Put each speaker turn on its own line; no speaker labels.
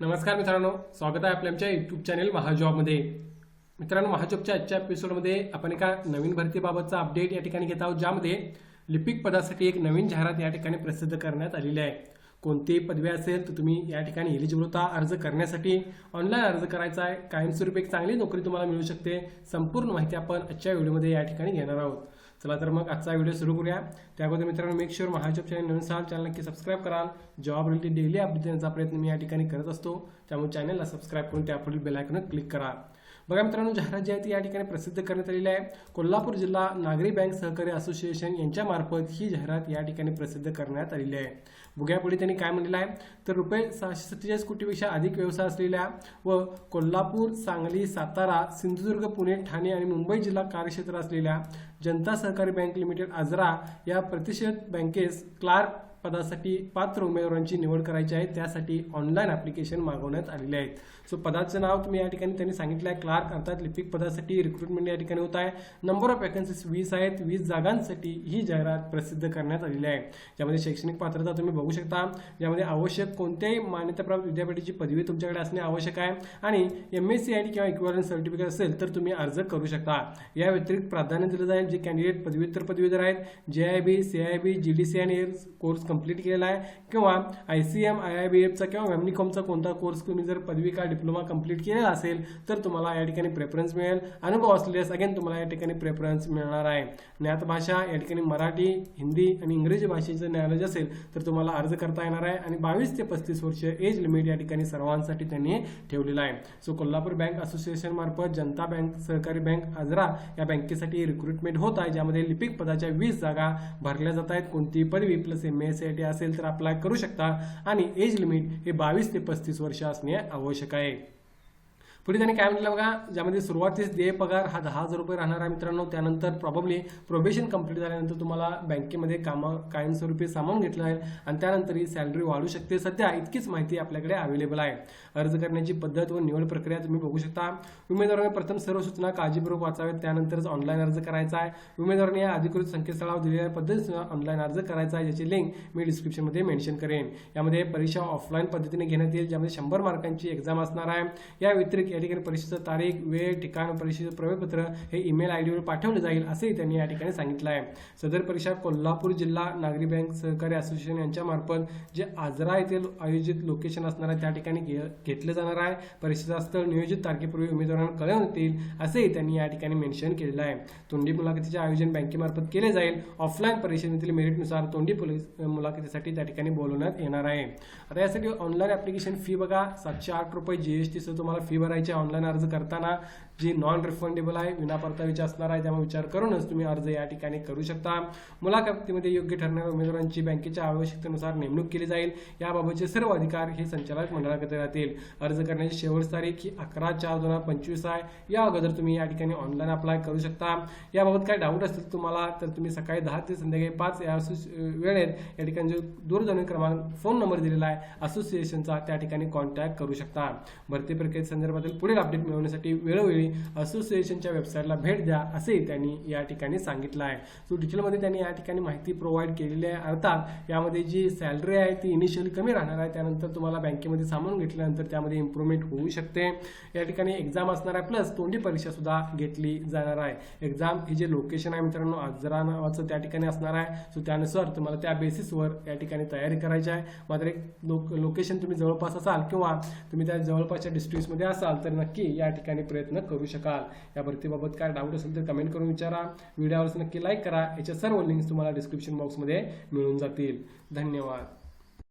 नमस्कार मित्रांनो स्वागत आहे आपल्या आमच्या यूट्यूब चॅनेल महाजॉबमध्ये मित्रांनो महाजॉबच्या आजच्या एपिसोडमध्ये आपण एका नवीन भरतीबाबतचा अपडेट या ठिकाणी घेत आहोत ज्यामध्ये लिपिक पदासाठी एक नवीन जाहिरात या ठिकाणी प्रसिद्ध करण्यात आलेली आहे. कोणतीही पदवी असेल तर तुम्ही या ठिकाणी एलिजिबल होता. अर्ज करण्यासाठी ऑनलाईन अर्ज करायचा आहे. कायमस्वरूपी एक चांगली नोकरी तुम्हाला मिळू शकते. संपूर्ण माहिती आपण आजच्या व्हिडिओमध्ये या ठिकाणी घेणार आहोत. चला तर मग आजचा व्हिडिओ सुरू करूया. त्याअगोदर मित्रांनो मेक शुअर महाजॉब चॅनल नवीन सहा चॅनल नक्की सबस्क्राईब कराल. जॉब रिलेटेड डेली अपडेट देण्याचा प्रयत्न मी या ठिकाणी करत असतो. त्यामुळे चॅनलला सबस्क्राईब करून त्या पुढील क्लिक करा. बघा मित्रांनो जाहिरात जी आहे ती या ठिकाणी प्रसिद्ध करण्यात आलेली आहे. कोल्हापूर जिल्हा नागरी बँक सहकारी असोसिएशन यांच्या मार्फत ही जाहिरात या ठिकाणी प्रसिद्ध करण्यात आलेली आहे. बुग्यापुढे त्यांनी काय म्हणलेलं आहे. तर रुपये सहाशे सत्तेचाळीस कोटीपेक्षा अधिक व्यवसाय असलेल्या व कोल्हापूर सांगली सातारा सिंधुदुर्ग पुणे ठाणे आणि मुंबई जिल्हा कार्यक्षेत्र असलेल्या जनता सहकारी बँक लिमिटेड आजरा या प्रतिष्ठित बँकेस क्लार्क पदासाठी पात्र उमेदवारांची निवड करायची आहे. त्यासाठी ऑनलाईन ॲप्लिकेशन मागवण्यात आलेले आहेत. सो पदाचं नाव तुम्ही या ठिकाणी त्यांनी सांगितलं आहे. क्लार्क अर्थात लिपिक पदासाठी रिक्रुटमेंट या ठिकाणी होत आहे. नंबर ऑफ वॅकन्सीज वीस आहेत. वीस जागांसाठी ही जाहिरात प्रसिद्ध करण्यात आलेली आहे. ज्यामध्ये शैक्षणिक पात्रता तुम्ही बघू शकता. ज्यामध्ये आवश्यक कोणत्याही मान्यताप्राप्त विद्यापीठाची पदवी तुमच्याकडे असणे आवश्यक आहे. आणि M S C I D किंवा इक्विवलंट सर्टिफिकेट असेल तर तुम्ही अर्ज करू शकता. या व्यतिरिक्त प्राधान्य दिलं जाईल. जे कॅन्डिडेट पदव्युत्तर पदवीधर आहेत. जे I B C I B G D C आणि कोर्स कंप्लीट केलेला आहे. किंवा I C M I I B एफचा किंवा वेमनिकॉमचा कोणता कोर्स तुम्ही जर पदवी का डिप्लोमा कंप्लीट केलेला असेल तर तुम्हाला या ठिकाणी प्रेफरन्स मिळेल. अनुभव असल्यास अगेन तुम्हाला या ठिकाणी प्रेफरन्स मिळणार आहे. ज्ञात भाषा या ठिकाणी मराठी हिंदी आणि इंग्रजी भाषेचं नॉलेज असेल तर तुम्हाला अर्ज करता येणार आहे. आणि बावीस ते पस्तीस वर्ष एज लिमिट या ठिकाणी सर्वांसाठी त्यांनी ठेवलेलं आहे. सो कोल्हापूर बँक असोसिएशन मार्फत जनता बँक सहकारी बँक आजरा या बँकेसाठी रिक्रुटमेंट होत आहे ज्यामध्ये लिपिक पदाच्या वीस जागा भरल्या जात आहेत. कोणतीही पदवी प्लस एम एस टी असेल तर अप्लाय करू शकता. आणि एज लिमिट हे बावीस ते पस्तीस वर्ष असणे आवश्यक आहे. पुढे त्यांनी काय म्हटलं बघा ज्यामध्ये सुरुवातीस देय पगार हा दहा हजार रुपये राहणार आहे मित्रांनो त्यानंतर प्रॉब्ली प्रोबेशन कंप्लीट झाल्यानंतर तुम्हाला बँकेमध्ये कामं कायमस्वरूपी सामावून घेतलं आहे आणि त्यानंतर ही सॅलरी वाढू शकते. सध्या इतकीच माहिती आपल्याकडे अवेलेबल आहे. अर्ज करण्याची पद्धत व निवड प्रक्रिया तुम्ही बघू शकता. उमेदवाराने प्रथम सर्व सूचना काळजीपूर्वक वाचाव्यात त्यानंतरच ऑनलाईन अर्ज करायचा आहे. उमेदवाराने या अधिकृत संकेतस्थळावर दिलेल्या पद्धतीने ऑनलाईन अर्ज करायचा आहे ज्याची लिंक मी डिस्क्रिप्शनमध्ये मेन्शन करेन. यामध्ये परीक्षा ऑफलाईन पद्धतीने घेण्यात येईल ज्यामध्ये शंभर मार्कांची एक्झाम असणार आहे. या व्यतिरिक्त या ठिकाणी परीक्षेचं तारीख वेळ ठिकाण परीक्षेचं प्रवेशपत्र हे ईमेल आय डीवर पाठवले जाईल असंही त्यांनी या ठिकाणी सांगितलं आहे. सदर परीक्षा कोल्हापूर जिल्हा नागरी बँक सहकारी असोसिएशन यांच्यामार्फत जे आजरा येथे आयोजित लोकेशन असणार आहे त्या ठिकाणी घे- घेतलं जाणार आहे. परीक्षेचा स्थळ नियोजित तारखेपूर्वी उमेदवारांना कळवण्यात येईल असंही त्यांनी या ठिकाणी मेन्शन केलेलं आहे. तोंडी मुलाखतीचे आयोजन बँकेमार्फत केले जाईल. ऑफलाईन परीक्षेतील मेरिटनुसार तोंडी मुलाखतीसाठी त्या ठिकाणी बोलवण्यात येणार आहे. आता यासाठी ऑनलाईन ऍप्लिकेशन फी बघा. सातशे आठ रुपये जीएसटीचं तुम्हाला फी भरायची आहे ऑनलाईन अर्ज करताना जी नॉन रिफंडेबल आहे विना परतावीची असणार आहे त्यामुळे विचार करूनच तुम्ही अर्ज या ठिकाणी करू शकता. मुलाखतीमध्ये योग्य ठरणाऱ्या उमेदवारांची बँकेच्या आवश्यकतेनुसार नेमणूक केली जाईल. याबाबतचे सर्व अधिकार हे संचालक मंडळाकडे राहतील. अर्ज करण्याची शेवट तारीख ही अकरा चार दोन हजार पंचवीस आहे. या अगोदर तुम्ही या ठिकाणी ऑनलाईन अप्लाय करू शकता. याबाबत काय डाऊट असतील तुम्हाला तर तुम्ही सकाळी दहा ते संध्याकाळी पाच या वेळेत या ठिकाणी जो दूरध्वनी क्रमांक फोन नंबर दिलेला आहे असोसिएशनचा त्या ठिकाणी कॉन्टॅक्ट करू शकता. भरती प्रक्रिये संदर्भातील पुढील अपडेट मिळवण्यासाठी वेळोवेळी असोसिएशनच्या वेबसाईटला भेट द्या असेही त्यांनी या ठिकाणी सांगितलं आहे. सो डिटेलमध्ये त्यांनी या ठिकाणी माहिती प्रोव्हाइड केलेली आहे. अर्थात यामध्ये जी सॅलरी आहे ती इनिशियली कमी राहणार आहे. त्यानंतर तुम्हाला बँकेमध्ये सामावून घेतल्यानंतर त्यामध्ये इम्प्रूव्हमेंट होऊ शकते. या ठिकाणी एक्झाम असणार आहे प्लस तोंडी परीक्षा सुद्धा घेतली जाणार आहे. एक्झाम ही जे लोकेशन आहे मित्रांनो आजरा नावाचं त्या ठिकाणी असणार आहे. सो त्यानुसार तुम्हाला त्या बेसिसवर या ठिकाणी तयारी करायची आहे. मात्र एक लोक लोकेशन तुम्ही जवळपास असाल किंवा तुम्ही त्या जवळपासच्या डिस्ट्रिक्टमध्ये असाल तर नक्की या ठिकाणी प्रयत्न करू शकाल. या भरतीबाबत काय डाऊट असेल तर कमेंट करून विचारा. व्हिडिओवर नक्की लाईक करा. याच्या सर्व लिंक्स तुम्हाला डिस्क्रिप्शन बॉक्समध्ये मिळून जातील. धन्यवाद.